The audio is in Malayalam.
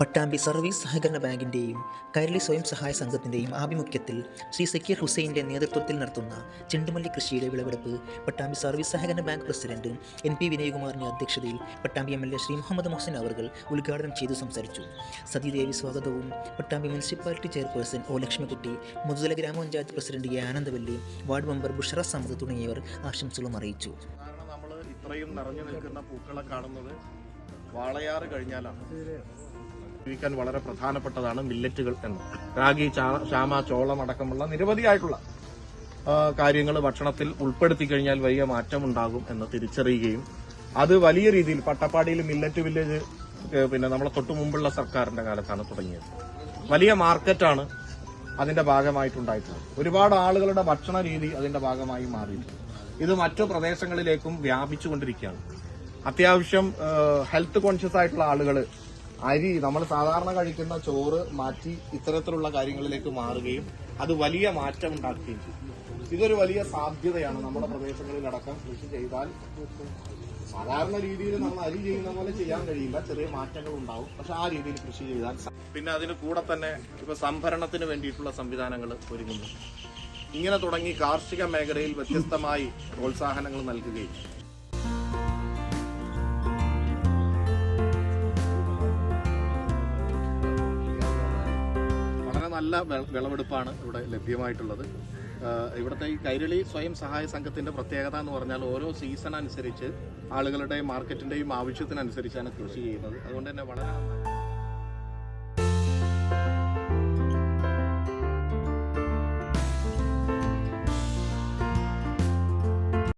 പട്ടാമ്പി സർവീസ് സഹകരണ ബാങ്കിന്റെയും കൈരളി സ്വയം സഹായ സംഘത്തിന്റെയും ആഭിമുഖ്യത്തിൽ ശ്രീ സക്കീർ ഹുസൈന്റെ നേതൃത്വത്തിൽ നടത്തുന്ന ചെണ്ടുമല്ലി കൃഷിയുടെ വിളവെടുപ്പ് പട്ടാമ്പി സർവീസ് സഹകരണ ബാങ്ക് പ്രസിഡന്റ് എൻ പി വിനയകുമാറിന്റെ അധ്യക്ഷതയിൽ Pattambi M L A Shri Muhammad Mohsin അവർ ഉദ്ഘാടനം ചെയ്തു സംസാരിച്ചു. സതീദേവി സ്വാഗതവും Pattambi municipality chairperson O Lakshmikutty Muthuthala ഗ്രാമപഞ്ചായത്ത് president A Anandavalli ward member Bushara Samad തുടങ്ങിയവർ ആശംസകളും അറിയിച്ചു. ഇത്രയും നിറഞ്ഞു നിൽക്കുന്ന പൂക്കളെ കാണുന്നത് വാളയാറ് കഴിഞ്ഞാലാണ്. ജീവിക്കാൻ വളരെ പ്രധാനപ്പെട്ടതാണ് മില്ലറ്റുകൾ എന്ന്. റാഗി ചാമ ചോളം അടക്കമുള്ള നിരവധിയായിട്ടുള്ള കാര്യങ്ങൾ ഭക്ഷണത്തിൽ ഉൾപ്പെടുത്തി കഴിഞ്ഞാൽ വലിയ മാറ്റമുണ്ടാകും എന്ന് തിരിച്ചറിയുകയും അത് വലിയ രീതിയിൽ പട്ടപ്പാടിയിൽ മില്ലറ്റ് വില്ലേജ് പിന്നെ നമ്മളെ തൊട്ടു മുമ്പുള്ള സർക്കാരിന്റെ കാലത്താണ് തുടങ്ങിയത്. വലിയ മാർക്കറ്റാണ് അതിന്റെ ഭാഗമായിട്ടുണ്ടായിട്ടുള്ളത്. ഒരുപാട് ആളുകളുടെ ഭക്ഷണ രീതി അതിന്റെ ഭാഗമായി മാറിയിട്ടുണ്ട്. ഇത് മറ്റു പ്രദേശങ്ങളിലേക്കും വ്യാപിച്ചുകൊണ്ടിരിക്കുകയാണ്. അത്യാവശ്യം ഹെൽത്ത് കോൺഷ്യസ് ആയിട്ടുള്ള ആളുകൾ അരി നമ്മൾ സാധാരണ കഴിക്കുന്ന ചോറ് മാറ്റി ഇത്തരത്തിലുള്ള കാര്യങ്ങളിലേക്ക് മാറുകയും അത് വലിയ മാറ്റം ഉണ്ടാക്കുകയും ചെയ്യും. ഇതൊരു വലിയ സാധ്യതയാണ് നമ്മുടെ പ്രദേശങ്ങളിലടക്കം കൃഷി ചെയ്താൽ. സാധാരണ രീതിയിൽ നമ്മൾ അരി ചെയ്യുന്ന പോലെ ചെയ്യാൻ കഴിയില്ല. ചെറിയ മാറ്റങ്ങൾ ഉണ്ടാവും. പക്ഷെ ആ രീതിയിൽ കൃഷി ചെയ്താൽ പിന്നെ അതിന് കൂടെ തന്നെ ഇപ്പൊ സംഭരണത്തിന് വേണ്ടിയിട്ടുള്ള സംവിധാനങ്ങൾ ഒരുങ്ങുന്നു. ഇങ്ങനെ തുടങ്ങി കാർഷിക മേഖലയിൽ വ്യത്യസ്തമായി പ്രോത്സാഹനങ്ങൾ നൽകുകയും വളരെ നല്ല വിളവെടുപ്പാണ് ഇവിടെ ലഭ്യമായിട്ടുള്ളത്. ഇവിടുത്തെ ഈ കൈരളി സ്വയം സഹായ സംഘത്തിന്റെ പ്രത്യേകത എന്ന് പറഞ്ഞാൽ ഓരോ സീസൺ അനുസരിച്ച് ആളുകളുടെ മാർക്കറ്റിന്റെയും ആവശ്യത്തിനനുസരിച്ചാണ് കൃഷി ചെയ്യുന്നത്. അതുകൊണ്ട് തന്നെ വളരെ